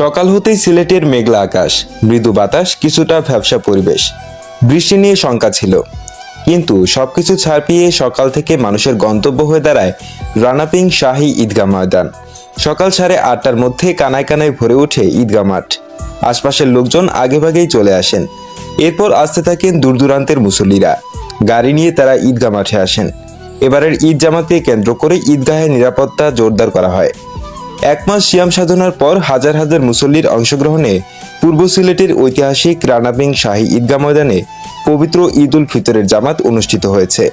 সকাল হতেই সিলেটের মেঘলা আকাশ, মৃদু বাতাস, কিছুটা ভ্যাবসা পরিবেশ। বৃষ্টি নিয়ে শঙ্কা ছিল। কিন্তু সবকিছু ছাড়পিয়ে সকাল থেকে মানুষের গন্তব্য হয়ে দাঁড়ায় রানাপিং শাহী ঈদগাহ ময়দান। সকাল সাড়ে আটটার মধ্যে কানায় কানায় ভরে ওঠে ঈদগাহ মাঠ। আশপাশের লোকজন আগেভাগেই চলে আসেন। এরপর আসতে থাকেন দূর দূরান্তের মুসল্লিরা। গাড়ি নিয়ে তারা ঈদগাহ মাঠে আসেন। এবারের ঈদ জামাতকে কেন্দ্র করে ঈদগাহের নিরাপত্তা জোরদার করা হয়। এক মাস সিয়াম সাধনার পর হাজার হাজার মুসল্লির অংশগ্রহণে পূর্ব সিলেটের ঐতিহাসিক রানাবিং শাহী ঈদগাহ ময়দানে পবিত্র ঈদ উল ফিতরের জামাত অনুষ্ঠিত হয়েছে।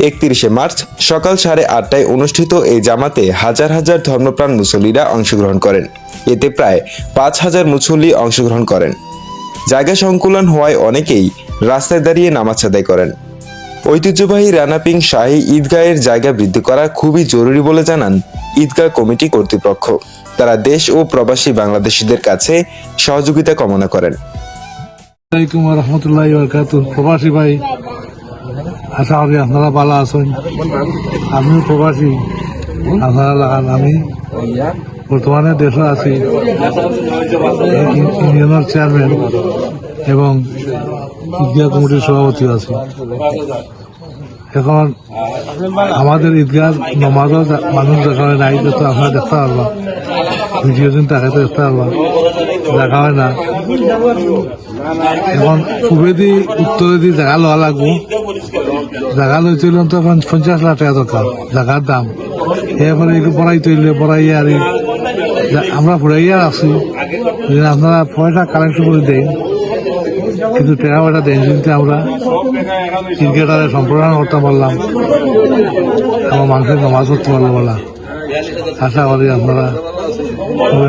একত্রিশে মার্চ সকাল সাড়ে আটটায় অনুষ্ঠিত এই জামাতে হাজার হাজার ধর্মপ্রাণ মুসল্লিরা অংশগ্রহণ করেন। এতে প্রায় পাঁচ হাজার মুসল্লি অংশগ্রহণ করেন। জায়গা সংকুলন হওয়ায় অনেকেই রাস্তায় দাঁড়িয়ে নামাজ আদায় করেন। ঐতিহ্যবাহী রানাপিং শাহী ঈদগাহের জায়গা বৃদ্ধি করা খুবই জরুরি বলে জানান ঈদগাহ কমিটি কর্তৃপক্ষ। তারা দেশ ও প্রবাসী বাংলাদেশিদের কাছে সহযোগিতা কামনা করেন। প্রবাসী ভাই, আশা করি আপনারা ভালো আছেন। আমিও প্রবাসী। আপনারা লাগান আমি বর্তমানে দেশে আছি। ইউনিয়নের চেয়ারম্যান এবং ঈদগাহ কমিটির সভাপতি আছি এখন আমাদের ঈদগাহ নমাজও যা- মানুষ যেখানে নাই তো আপনারা দেখতে পারবা। ভিডিও দিন তাকে দেখতে পারবা। দেখা হয় না। এখন পূবেদি, উত্তরেদি জায়গা লওয়া লাগবো। জায়গা লইছিল তো এখন পঞ্চাশ লাখ টাকা দরকার জায়গার দাম। এরপরে বড়াই তৈলে বড়াইয়া আর আমরা ঘুরাইয়া আছি। আপনারা পয়সা কালেকশন করে দেন কিন্তু টাকা পয়সা দেন আমরা ক্রিকেটারে সম্প্রসারণ করতে পারলাম। আমার মানুষের নমাজ করতে পারল বলা। আশা করি আপনারা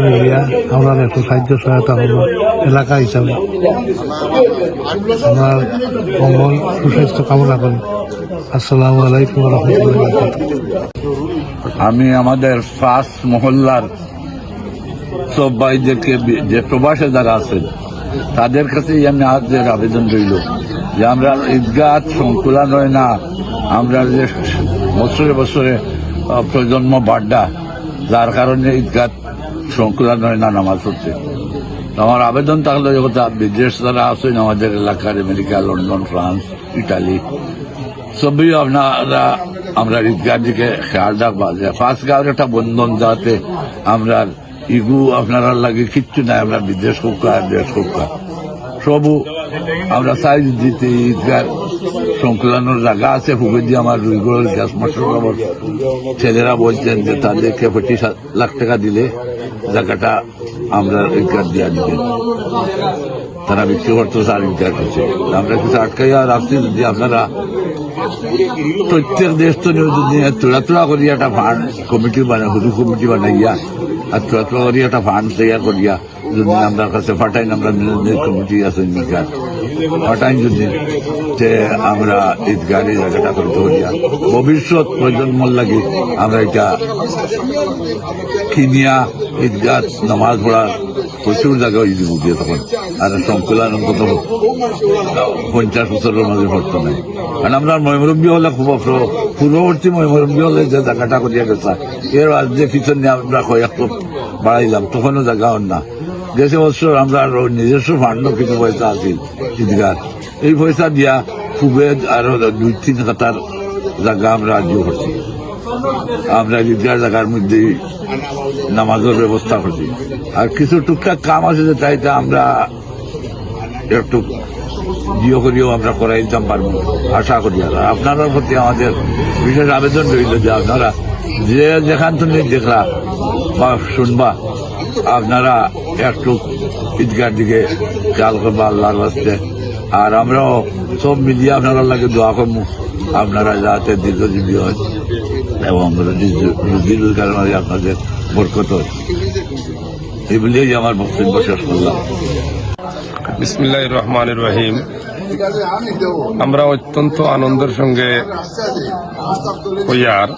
মিলিয়া আমরা একটু সাহায্য সহায়তা করব এলাকা হিসাবে। আমার মঙ্গল সুস্বাস্থ্য কামনা করি। আসসালামু আলাইকুম রহমতুল্লাহ আমি আমাদের ফার্স্ট মহল্লার সব ভাইদেরকে যে প্রবাসে যারা আছেন তাদের কাছেই আমি আজকের আবেদন রইল যে আমরা ঈদগাহ সংকুলান হয় না, আমরা যে বছরে বছরে প্রজন্ম বাড্ডা, যার কারণে ঈদগাহ সংকুলান হয় না নামাজ পড়তে। আমার আবেদন থাকলে কথা বিদেশ যারা আছেন, আমাদের এলাকার আমেরিকা, লন্ডন, ফ্রান্স, ইটালি, সবই আপনারা, আমরা ঈদগাহ দিকে খেয়াল রাখবা যে ফার্স্ট গাঁয়ের একটা বন্ধন যাতে আমরা ইগু আপনারা লাগে কিচ্ছু নাই, আমরা বিদেশ হোক দেশ হোক সবু আমরা সাইজ দিতে ঈদগাহ সংকলনের জায়গা আছে ফুকে দিয়ে আমার রুইগড়ের গ্যাস বাবর ছেলেরা বলছেন যে তাদেরকে পঁচিশ লাখ টাকা দিলে জায়গাটা আমরা ঈদগাহ দিয়া দিবেন। তারা বিক্রি করতে আর ঈদগাহ করছে আমরা কিছু আটকাইয়া রাখছি যদি আপনারা প্রত্যেক দেশ তো যদি তোলা তোলা করি একটা ফান্ড কমিটি বানাই হুদু কমিটি বানাইয়া তোলা একটা ফান্ড তৈয়ার করিয়া যদি আমরা কাছে ফাটাইন আমরা কমিটি আছে ফাটাইন তে আমরা ঈদগাহ এই করিয়া ভবিষ্যৎ প্রজন্মর লাগে আমরা এটা কিনিয়া ঈদগাহ নামাজ পড়ার প্রচুর জায়গা ঈদ দিয়ে তখন। আর সংকুলান অন্তত পঞ্চাশ বছরের মাঝে ভর্ত নাই কারণ আমরা ময়মরব্বী হলে খুব পূর্ববর্তী ময়মরব্বী হলে যে জায়গাটা করিয়া গেছে, এর আজ যে পিছনে আমরা কয়েক বাড়াইলাম, তখনও জায়গা না। গেছে বছর আমরা আরও নিজস্ব ফান্ড কিছু পয়সা আছিল ঈদগাহ এই পয়সা দিয়া খুবই আরও দুই তিন হাতার জায়গা আমরা আজও করছি। আমরা ঈদগাহ জায়গার মধ্যে নামাজের ব্যবস্থা করছি। আর কিছু টুকটাক কাম আছে যে তাইতে আমরা একটু জিও করিও, আমরা করাই দিতাম পারব। আশা করি আর আপনাদের প্রতি আমাদের বিশেষ আবেদন রইল যে আপনারা যে যেখান তুমি দেখলা বা শুনবা, আপনারা একটু ঈদগার দিকে খেয়াল করবা আল্লাহর বাস্তে আর আমরাও সব মিলিয়ে আপনারা লাগে দোয়া করব। আপনারা যাতে দীর্ঘজীবী হয়। এবং রুজি রোজগারের মাঝে আপনাদের বরকত এই বলেই আমার বক্তব্য শেষ করলাম। বিসমিল্লাহ রহমান রহিম। আমরা অত্যন্ত আনন্দের সঙ্গে হইয়ার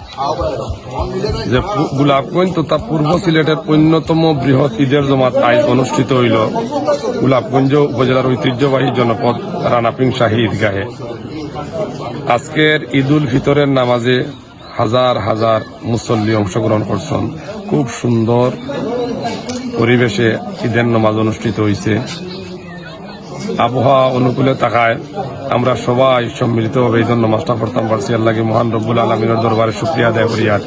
যে গোলাপগঞ্জ তথা পূর্ব সিলেটের অন্যতম বৃহৎ ঈদের জমাত আইন অনুষ্ঠিত হইল গোলাপগঞ্জ উপজেলার ঐতিহ্যবাহী জনপদ রানাপিং শাহী ঈদগাহে। আজকের ঈদ উল ফিতরের নামাজে হাজার হাজার মুসল্লি অংশগ্রহণ করছেন। খুব সুন্দর পরিবেশে ঈদের নামাজ অনুষ্ঠিত হয়েছে আবহাওয়া অনুকূলে থাকায় আমরা সবাই সম্মিলিতভাবে ঈদের নামাজটা পড়তাম, পারছি। আল্লাহকে মহান রব্বুল আলমিনের দরবারে শুক্রিয়া আদায় করি আর।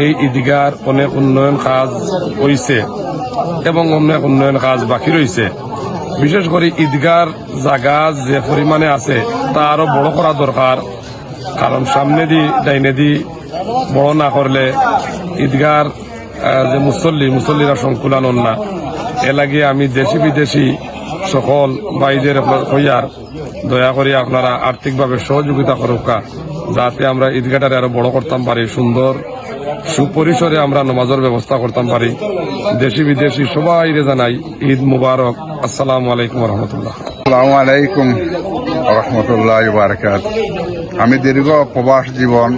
এই ঈদগার অনেক উন্নয়ন কাজ হয়েছে এবং অনেক উন্নয়ন কাজ বাকি রয়েছে বিশেষ করে ঈদগার জায়গা যে পরিমাণে আছে, তা আরও বড় করা দরকার। কারণ সামনে দি, ডাইনে দি বড় না করলে ঈদগার যে মুসল্লি, মুসল্লিরা সংকুলান না। এ লাগে আমি দেশি বিদেশি সকল ভাইদের আপনার কইয়ার দয়া করে আপনারা আর্থিকভাবে সহযোগিতা করুকা যাতে আমরা ঈদগাটারে আরও বড় করতাম পারি, সুন্দর সুপরিসরে আমরা নমাজের ব্যবস্থা করতাম পারি। দেশি বিদেশি সবাই জানাই ঈদ মুবারক। আসসালামু আলাইকুম রহমতুল্লাহ। আসসালামু আলাইকুম রহমতুল্লাহ আমি দীর্ঘ প্রবাস জীবন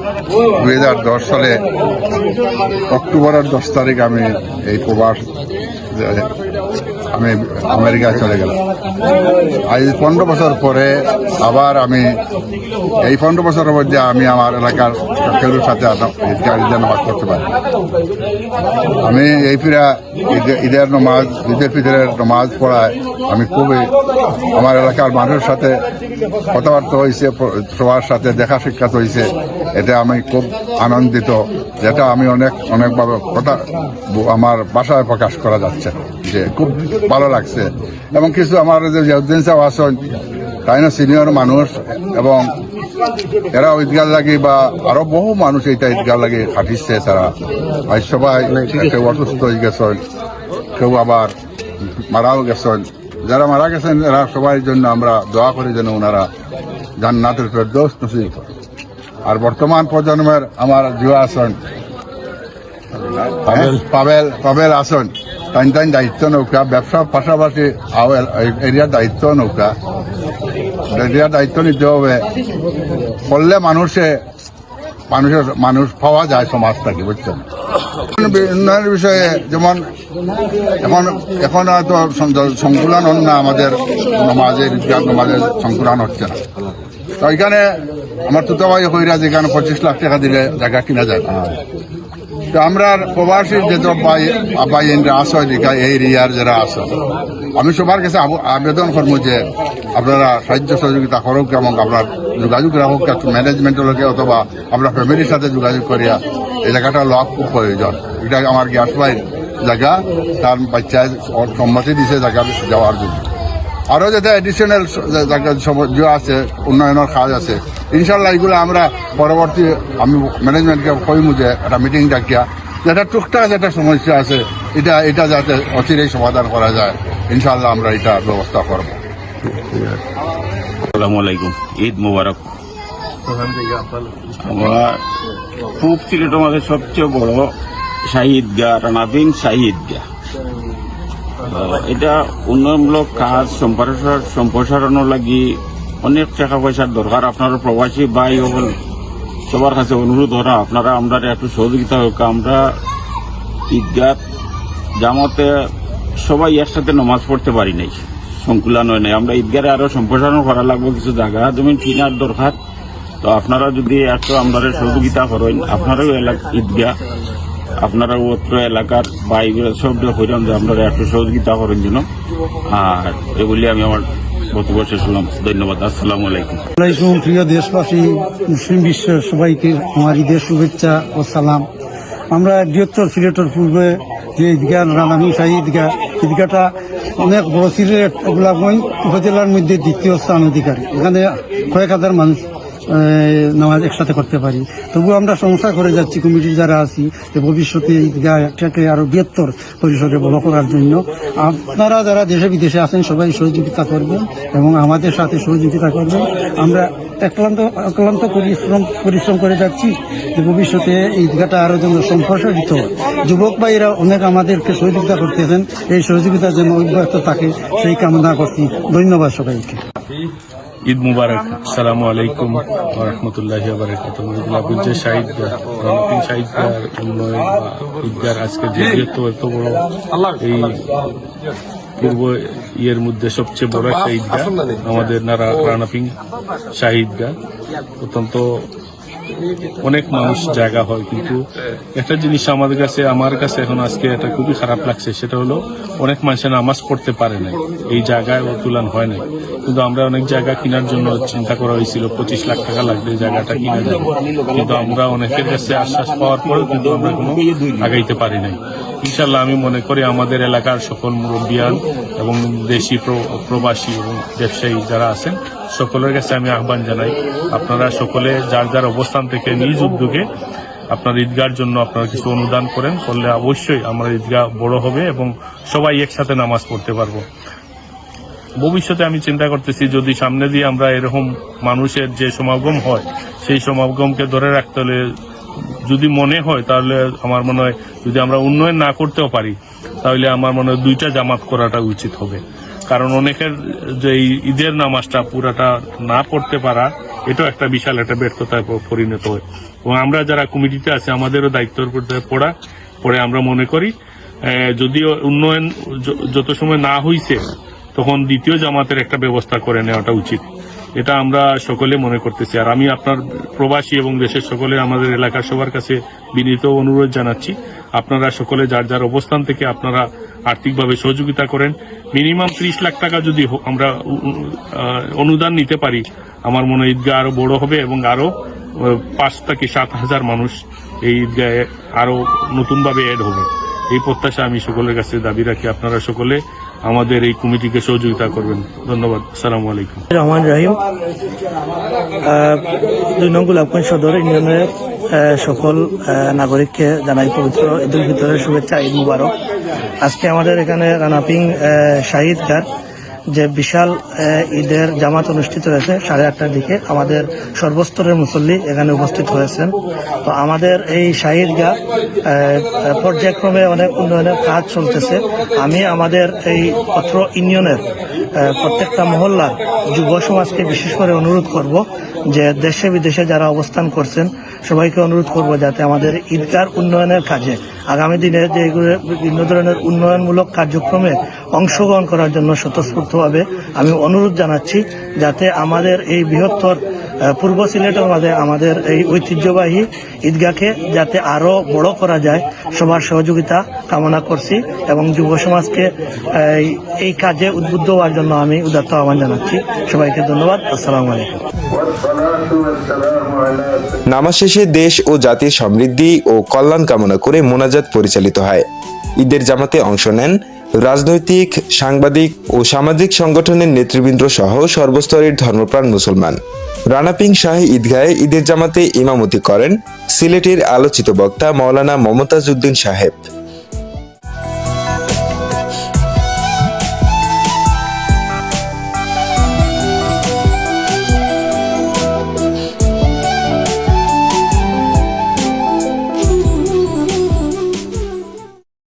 দু হাজার দশ সালে অক্টোবরের দশ তারিখ আমি এই প্রবাস, আমি আমেরিকায় চলে গেলাম। আজ পনেরো বছর পরে আবার আমি, এই পনেরো বছরের মধ্যে আমি আমার এলাকার কেউর সাথে ঈদের নামাজ করতে পারি। আমি এই ফিরা ঈদের নমাজ, ঈদের ফিতরের নমাজ পড়ায় আমি খুবই আমার এলাকার মানুষের সাথে কথাবার্তা হয়েছে, সবার সাথে দেখা সাক্ষাৎ হয়েছে, এটা আমি খুব আনন্দিত, যেটা আমি অনেক অনেকভাবে কথা আমার বাসায় প্রকাশ করা যাচ্ছে, যে খুব ভালো লাগছে। এবং কিছু আমার যে জিয়াউদ্দিন সাহেব আছেন, তাই না সিনিয়র মানুষ, এবং এরা ঈদগাহ লাগে বা আরও বহু মানুষ এইটা ঈদগাহ লাগে খাটিচ্ছে তারা আজ সবাই কেউ অসুস্থ হয়ে গেছেন, কেউ আবার মারাও গেছেন যারা মারা গেছেন, এরা সবার জন্য আমরা দোয়া করি যেন ওনারা জান্নাতের ফেরদৌস নসিব করেন। আর বর্তমান প্রজন্মের আমার জুয়া আছেন পাবেল পাবেল পাবেল আসন টাইন টাইন দায়িত্ব নৌকা ব্যবসার পাশাপাশি এরিয়ার দায়িত্ব নৌকা। এরিয়ার দায়িত্ব নিতে হবে। করলে মানুষে, মানুষের, মানুষ পাওয়া যায় সমাজটাকে, বুঝছেন? উন্নয়নের বিষয়ে যেমন, এখন এখন হয়তো সংকুলন হন না আমাদের নমাজের ঈদগাহ নমাজের সংকুলন হচ্ছে না। তো এখানে আমার তুতাবাই হইরা যেখানে পঁচিশ লাখ টাকা দিলে জায়গা কিনা যায় তো আমরা প্রবাসী যে ভাই আবাইনরা আসো এদিকে এই এরিয়ার যারা আসো আমি সবার কাছে আবেদন করব যে আপনারা সাহায্য সহযোগিতা করুক এবং আপনার যোগাযোগ রাখুক ম্যানেজমেন্টের লোকে অথবা আপনার ফ্যামিলির সাথে যোগাযোগ করিয়া এই জায়গাটা লক খুব প্রয়োজন। এটা আমার গ্যাস ভাই জায়গা, তার বাচ্চায় সম্মতি দিছে জায়গা যাওয়ার জন্য। আরও যাতে এডিশনাল যে আছে, উন্নয়নের কাজ আছে, ইনশাল্লাহ এগুলো আমরা পরবর্তী আমি ম্যানেজমেন্টকে কইমু যে একটা মিটিং ডাকিয়া যেটা টুকটাক যেটা সমস্যা আছে, এটা এটা যাতে অচিরেই সমাধান করা যায়, ইনশাল্লাহ আমরা এটা ব্যবস্থা করব। আসসালামু আলাইকুম, ঈদ মুবারক। আমরা খুব সিলেট আমাদের সবচেয়ে বড় শাহিদ গা রানাবিং শাহিদ গা এটা উন্নয়নমূলক কাজ সম্প্রসার সম্প্রসারণের লাগি অনেক টাকা পয়সার দরকার আপনারা প্রবাসী ভাই হল সবার কাছে অনুরোধ করা আপনারা আমরা একটু সহযোগিতা হোক। আমরা ঈদগাহ জামাতে সবাই একসাথে নমাজ পড়তে পারি নাই, সংকুলান হয় নাই। আমরা ঈদগাহে আরও সম্প্রসারণ করা লাগবে, কিছু জায়গা যেমন কিনার দরকার। তো আপনারা যদি একটু আমরা সহযোগিতা করেন, আপনারাও এলাকা ঈদগাহ আপনারা অত্র এলাকার বাইগুলো সব হইলাম যে আপনারা একটু সহযোগিতা করেন জন্য আর এগুলি আমি আমার ধন্যবাদ, আসসালামু আলাইকুম। দেশবাসী, মুসলিম বিশ্বের সবাইকে শুভেচ্ছা ও সালাম। আমরা বৃহত্তর সিলেটের পূর্বে যে অনেক উপজেলার মধ্যে দ্বিতীয় স্থান অধিকারী। এখানে কয়েক হাজার মানুষ নামাজ একসাথে করতে পারি। তবু আমরা সংস্থা করে যাচ্ছি কমিটির যারা আছি, যে ভবিষ্যতে ঈদগাহ একটাকে আরও বৃহত্তর পরিসরে বড় করার জন্য, আপনারা যারা দেশে বিদেশে আছেন, সবাই সহযোগিতা করবেন এবং আমাদের সাথে সহযোগিতা করবেন। আমরা অক্লান্ত অক্লান্ত পরিশ্রম পরিশ্রম করে যাচ্ছি যে ভবিষ্যতে ঈদগাহটা আরও যেন সম্প্রসারিত। যুবক ভাইরা অনেক আমাদেরকে সহযোগিতা করতেছেন, এই সহযোগিতা যেন অব্যাহত থাকে, সেই কামনা করছি। ধন্যবাদ সবাইকে। ঈদ মুবারক। সালামু আলাইকুম রহমতুল্লাহ বারাকাত গোলাপগঞ্জের শাহিদ রনকিন শাহিদ উন্নয়ন ঈদগার আজকে যে বৃহত্তম, এত বড় এই পূর্ব ইয়ের মধ্যে সবচেয়ে বড় একটা ঈদগাহ আমাদের নারা রানাপিং শাহিদগাহ অত্যন্ত অনেক মানুষ জায়গা হয়, কিন্তু একটা জিনিস আমাদের কাছে, আমার কাছে এখন আজকে এটা খুবই খারাপ লাগছে, সেটা হলো অনেক মানুষের নামাজ পড়তে পারে নাই, এই জায়গায় তুলান হয় নাই। কিন্তু আমরা অনেক জায়গা কেনার জন্য চিন্তা করা হয়েছিল, পঁচিশ লাখ টাকা লাগবে জায়গাটা কিনা যাবে কিন্তু আমরা অনেকের কাছে আশ্বাস পাওয়ার পরেও কিন্তু আমরা কোনো আগাইতে পারি নাই। ইনশাল্লাহ আমি মনে করি আমাদের এলাকার সকল মুরব্বিয়ান এবং দেশি প্রবাসী এবং ব্যবসায়ী যারা আছেন সকলের কাছে আমি আহ্বান জানাই। আপনারা সকলে যার যার অবস্থান থেকে নিজ উদ্যোগে আপনার ঈদগার জন্য আপনারা কিছু অনুদান করেন, করলে অবশ্যই আমার ঈদগাহ বড় হবে এবং সবাই একসাথে নামাজ পড়তে পারব। ভবিষ্যতে আমি চিন্তা করতেছি, যদি সামনে দিয়ে আমরা এরকম মানুষের যে সমাগম হয়, সেই সমাগমকে ধরে রাখতে হলে যদি মনে হয়, তাহলে আমার মনে হয় যদি আমরা উন্নয়ন না করতেও পারি, তাহলে আমার মনে হয় দুইটা জামাত করাটা উচিত হবে। কারণ অনেকের যে ঈদের নামাজটা পুরাটা না পড়তে পারা, এটাও একটা বিশাল একটা ব্যর্থতায় পরিণত হয়। এবং আমরা যারা কমিটিতে আছে, আমাদেরও দায়িত্বের উপর দিয়ে পড়া পরে আমরা মনে করি যদিও উন্নয়ন যত সময় না হইছে, তখন দ্বিতীয় জামাতের একটা ব্যবস্থা করে নেওয়াটা উচিত। এটা আমরা সকলে মনে করতেছি। আর আমি আপনার প্রবাসী এবং দেশের সকলে আমাদের এলাকার সবার কাছে বিনীত অনুরোধ জানাচ্ছি। আপনারা সকলে যার যার অবস্থান থেকে আপনারা আর্থিকভাবে সহযোগিতা করেন। মিনিমাম ত্রিশ লাখ টাকা যদি আমরা অনুদান নিতে পারি, আমার মনে ঈদগাহ আরও বড় হবে এবং আরও পাঁচ থেকে সাত হাজার মানুষ এই ঈদগাহে আরও নতুনভাবে এড হবে। এই প্রত্যাশা আমি সকলের কাছে দাবি রাখি। আপনারা সকলে আমাদের এই কমিটিকে সহযোগিতা করবেন। ধন্যবাদ। সালাম আলাইকুম। রহমান রাহিম দুই নং গোলাপগঞ্জ সদর ইউনিয়নের সকল নাগরিককে জানাই পবিত্র ঈদুল ফিতরের শুভেচ্ছা, ঈদ মুবারক। আজকে আমাদের এখানে রানাপিং শাহিদ ঘাট যে বিশাল ঈদের জামাত অনুষ্ঠিত হয়েছে সাড়ে আটটার দিকে। আমাদের সর্বস্তরের মুসল্লি এখানে উপস্থিত হয়েছেন। তো আমাদের এই শাহিদ গা পর্যায়ক্রমে অনেক উন্নয়নের কাজ চলতেছে। আমি আমাদের এই পত্র ইউনিয়নের প্রত্যেকটা মহল্লার যুব সমাজকে বিশেষ করে অনুরোধ করব যে দেশে বিদেশে যারা অবস্থান করছেন সবাইকে অনুরোধ করব যাতে আমাদের ঈদগার উন্নয়নের কাজে, আগামী দিনে যে বিভিন্ন ধরনের উন্নয়নমূলক কার্যক্রমে অংশগ্রহণ করার জন্য স্বতঃস্ফূর্তভাবে আমি অনুরোধ জানাচ্ছি, যাতে আমাদের এই বৃহত্তর পূর্ব সিলেটের মাঝে আমাদের এই ঐতিহ্যবাহী ঈদগাহকে যাতে আরও বড় করা যায় সবার সহযোগিতা কামনা করছি এবং যুব সমাজকে এই, এই কাজে উদ্বুদ্ধ হওয়ার জন্য আমি উদাত্ত আহ্বান জানাচ্ছি। সবাইকে ধন্যবাদ। আসসালামু আলাইকুম। নামাজ শেষে দেশ ও জাতির সমৃদ্ধি ও কল্যাণ কামনা করে মোনাজাত পরিচালিত হয়। ঈদের জামাতে অংশ নেন রাজনৈতিক, সাংবাদিক ও সামাজিক সংগঠনের নেতৃবৃন্দ সহ সর্বস্তরের ধর্মপ্রাণ মুসলমান। রানাপিং শাহী ঈদগাহে ঈদের জামাতে ইমামতি করেন সিলেটের আলোচিত বক্তা মৌলানা মমতাজ উদ্দিন সাহেব।